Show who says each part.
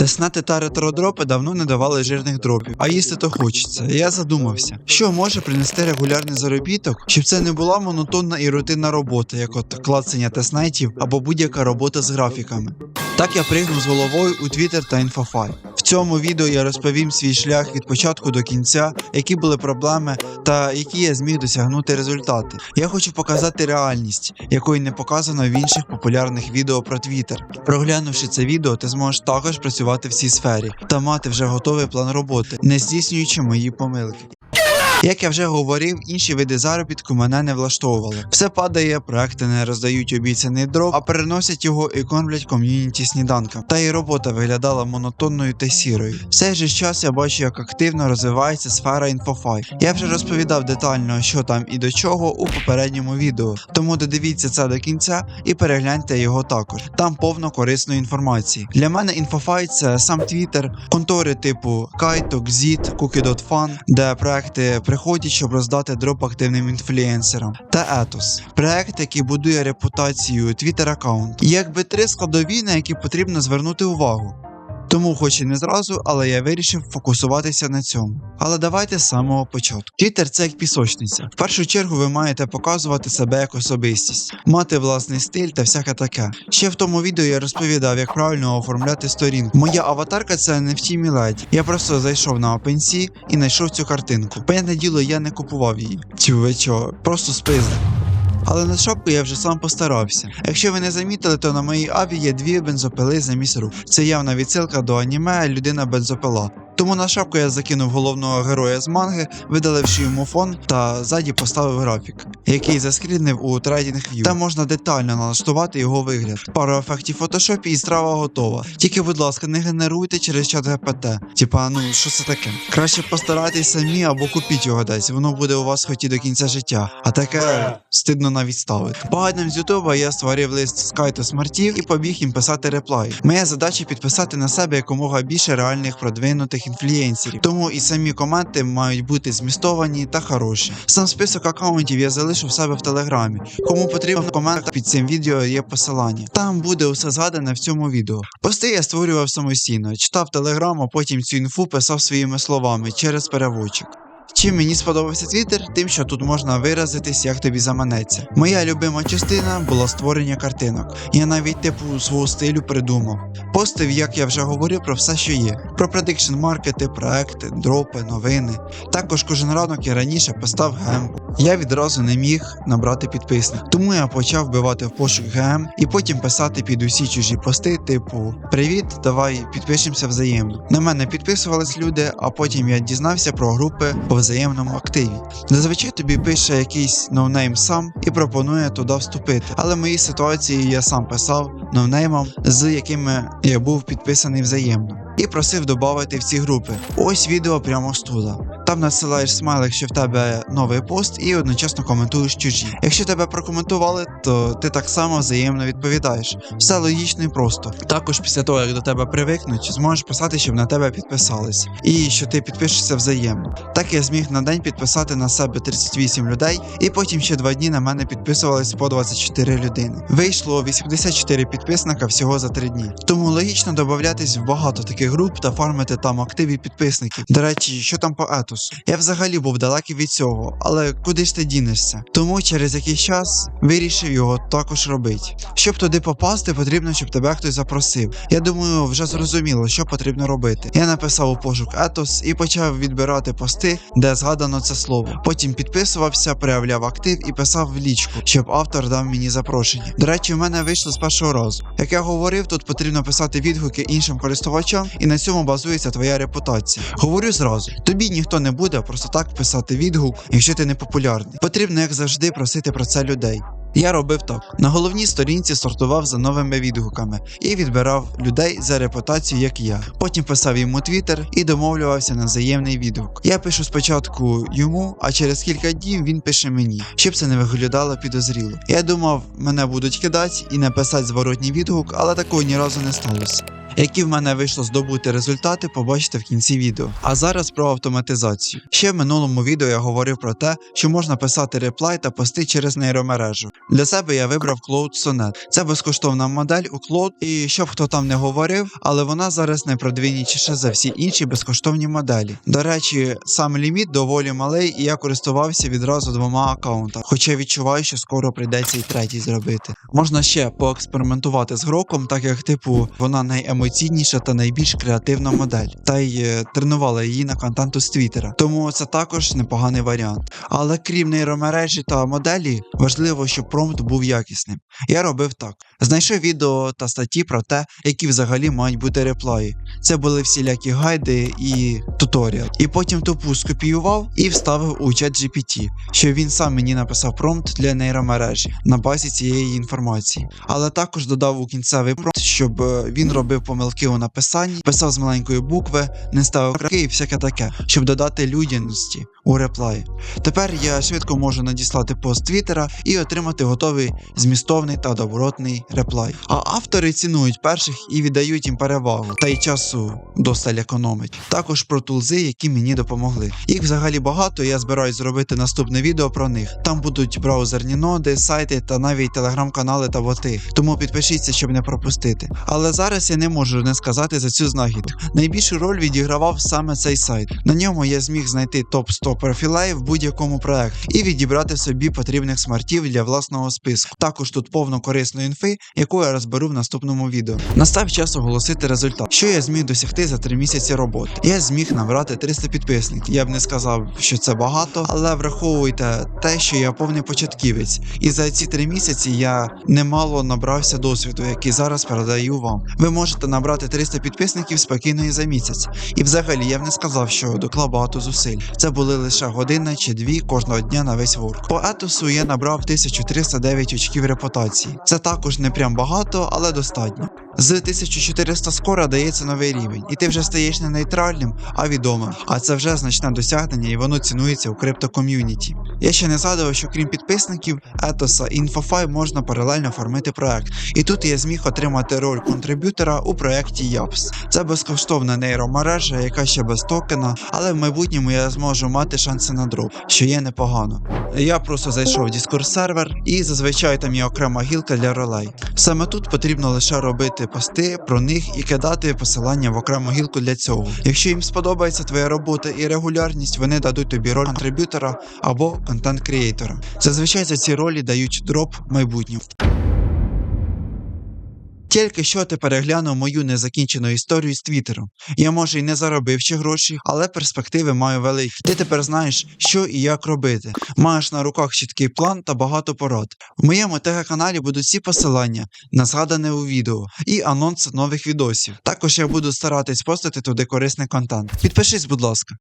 Speaker 1: Теснати та ретродропи давно не давали жирних дропів, а їсти то хочеться. Я задумався, що може принести регулярний заробіток, щоб це не була монотонна і рутинна робота, як от клацання теснайтів або будь-яка робота з графіками. Так я пригнув з головою у Twitter та Infofy. В цьому відео я розповім свій шлях від початку до кінця, які були проблеми та які я зміг досягнути результати. Я хочу показати реальність, якої не показано в інших популярних відео про Twitter. Проглянувши це відео, ти зможеш також працювати в цій сфері та мати вже готовий план роботи, не здійснюючи мої помилки. Як я вже говорив, інші види заробітку мене не влаштовували. Все падає, проекти не роздають обіцяний дроп, а переносять його і кормлять ком'юніті сніданком. Та і робота виглядала монотонною та сірою. В цей же час я бачу, як активно розвивається сфера інфофай. Я вже розповідав детально, що там і до чого у попередньому відео. Тому додивіться це до кінця і перегляньте його також. Там повно корисної інформації. Для мене інфофай це сам Twitter, контори типу Kite, Xit, Cookie.fan, де проекти приходять, щоб роздати дроп активним інфлюенсерам, та Етос, – проект, який будує репутацію Twitter аккаунт. Якби три складові, на які потрібно звернути увагу. Тому, хоч і не зразу, але я вирішив фокусуватися на цьому. Але давайте з самого початку. Твіттер це як пісочниця. В першу чергу ви маєте показувати себе як особистість, мати власний стиль та всяке таке. Ще в тому відео я розповідав, як правильно оформляти сторінку. Моя аватарка це NFT Міледі. Я просто зайшов на OpenSea і знайшов цю картинку. Понятне діло, я не купував її. Чи ви чого? Просто спиздив. Але на шапку я вже сам постарався. Якщо ви не замітили, то на моїй аві є дві бензопили замість рук. Це явна відсилка до аніме Людина бензопила. Тому на шапку я закинув головного героя з манги, видаливши йому фон та ззаді поставив графік, який заскрінив у TradingView. Там можна детально налаштувати його вигляд. Пару ефектів фотошопі і страва готова. Тільки, будь ласка, не генеруйте через чат ГПТ. Типа, ну що це таке? Краще постарайтесь самі або купіть його десь. Воно буде у вас хоті до кінця життя. А таке стидно навіть ставити. Багатим з Ютуба я створив лист з кайту смартів і побіг їм писати реплай. Моя задача підписати на себе якомога більше реальних продвинутих інфлюенсерів. Тому і самі коменти мають бути змістовані та хороші. Сам список аккаунтів я залишу в себе в телеграмі. Кому потрібен комент під цим відео є посилання. Там буде усе згадане в цьому відео. Пости я створював самостійно, читав телеграму, потім цю інфу писав своїми словами через переводчик. Чим мені сподобався Твіттер, тим, що тут можна виразитись, як тобі заманеться. Моя любима частина була створення картинок. Я навіть типу свого стилю придумав. Постив, як я вже говорив, про все, що є: про предикшн маркети, проекти, дропи, новини. Також кожен ранок я раніше постав гем. Я відразу не міг набрати підписник, тому я почав вбивати в пошук гем і потім писати під усі чужі пости, типу Привіт, давай підпишемося взаємно. На мене підписувались люди, а потім я дізнався про групи взаємному активі. Зазвичай тобі пише якийсь новнейм сам і пропонує туди вступити. Але в моїй ситуації я сам писав новнеймом, з якими я був підписаний взаємно. І просив додати в ці групи. Ось відео прямо з туди. Там надсилаєш смайлик, що в тебе новий пост, і одночасно коментуєш чужі. Якщо тебе прокоментували, то ти так само взаємно відповідаєш. Все логічно і просто. Також після того, як до тебе привикнуть, зможеш писати, щоб на тебе підписались, і що ти підпишешся взаємно. Так я зміг на день підписати на себе 38 людей, і потім ще два дні на мене підписувались по 24 людини. Вийшло 84 підписника всього за 3 дні. Тому логічно додатись в багато таких груп та фармити там активі підписників. До речі, що там по етосу? Я взагалі був далекий від цього, але куди ж ти дінешся? Тому через якийсь час вирішив його також робити. Щоб туди попасти, потрібно, щоб тебе хтось запросив. Я думаю, вже зрозуміло, що потрібно робити. Я написав у пошук етос і почав відбирати пости, де згадано це слово. Потім підписувався, проявляв актив і писав в лічку, щоб автор дав мені запрошення. До речі, в мене вийшло з першого разу. Як я говорив, тут потрібно писати відгуки іншим користувачам, і на цьому базується твоя репутація. Говорю зразу: тобі ніхто не буде просто так писати відгук, якщо ти не популярний. Потрібно, як завжди, просити про це людей. Я робив так: на головній сторінці сортував за новими відгуками і відбирав людей за репутацію, як я. Потім писав йому твіттер і домовлювався на взаємний відгук. Я пишу спочатку йому, а через кілька днів він пише мені, щоб це не виглядало підозріло. Я думав, мене будуть кидати і написати зворотній відгук, але такого ні разу не сталося. Які в мене вийшло здобути результати, побачите в кінці відео. А зараз про автоматизацію. Ще в минулому відео я говорив про те, що можна писати реплай та пости через нейромережу. Для себе я вибрав Cloud Sonnet. Це безкоштовна модель у Cloud, і щоб хто там не говорив, але вона зараз найпродвиннішіша за всі інші безкоштовні моделі. До речі, сам ліміт доволі малий, і я користувався відразу двома аккаунтами, хоча відчуваю, що скоро прийдеться і третій зробити. Можна ще поекспериментувати з гроком, так як типу вона найемоційніша та найбільш креативна модель, та й е, тренувала її на контенту з Твіттера. Тому це також непоганий варіант. Але крім нейромережі та моделі, важливо, щоб промпт був якісним. Я робив так: знайшов відео та статті про те, які взагалі мають бути реплаї. Це були всілякі гайди і туторіал. І потім тупу скопіював і вставив у чат GPT, що він сам мені написав промпт для нейромережі на базі цієї інформації. Але також додав у кінцевий промпт, щоб е, він робив помилки у написанні, писав з маленької букви, не ставив краки і всяке таке, щоб додати людяності у реплаї. Тепер я швидко можу надіслати пост Твіттера і отримати готовий змістовний та добротний реплай. А автори цінують перших і віддають їм перевагу, та й часу досталь економить. Також про тулзи, які мені допомогли. Їх взагалі багато, я збираюсь зробити наступне відео про них. Там будуть браузерні ноди, сайти та навіть телеграм-канали та боти. Тому підпишіться, щоб не пропустити. Але зараз я не можу не сказати за цю знахідку. Найбільшу роль відігравав саме цей сайт. На ньому я зміг знайти топ 100 профілей в будь-якому проекті і відібрати собі потрібних смартів для власного списку. Також тут повно корисної інфи, яку я розберу в наступному відео. Настав час оголосити результат. Що я зміг досягти за 3 місяці роботи? Я зміг набрати 300 підписників. Я б не сказав, що це багато, але враховуйте те, що я повний початківець, і за ці 3 місяці я немало набрався досвіду, який зараз передаю вам. Ви можете набрати 300 підписників спокійно і за місяць. І взагалі я б не сказав, що доклав багато зусиль. Це були лише година чи дві кожного дня на весь ворк. По етосу я набрав 1309 очків репутації. Це також не прям багато, але достатньо. З 1400 скоро дається новий рівень, і ти вже стаєш не нейтральним, а відомим. А це вже значне досягнення, і воно цінується у криптоком'юніті. Я ще не згадував, що крім підписників, етоса і інфофай можна паралельно формити проект. І тут я зміг отримати роль контриб'ютора у проєкті Yaps. Це безкоштовна нейромережа, яка ще без токена, але в майбутньому я зможу мати шанси на дроп, що є непогано. Я просто зайшов в Discord сервер, і зазвичай там є окрема гілка для ролей. Саме тут потрібно лише робити пости про них і кидати посилання в окрему гілку для цього. Якщо їм сподобається твоя робота і регулярність, вони дадуть тобі роль контриб'ютора або контент-крієйтора. Зазвичай за ці ролі дають дроп майбутньому. Тільки що ти переглянув мою незакінчену історію з Твіттером. Я може й не заробив ще гроші, але перспективи маю великі. Ти тепер знаєш, що і як робити. Маєш на руках чіткий план та багато порад. В моєму ТГ-каналі будуть всі посилання на згадане у відео і анонс нових відосів. Також я буду старатись постати туди корисний контент. Підпишись, будь ласка.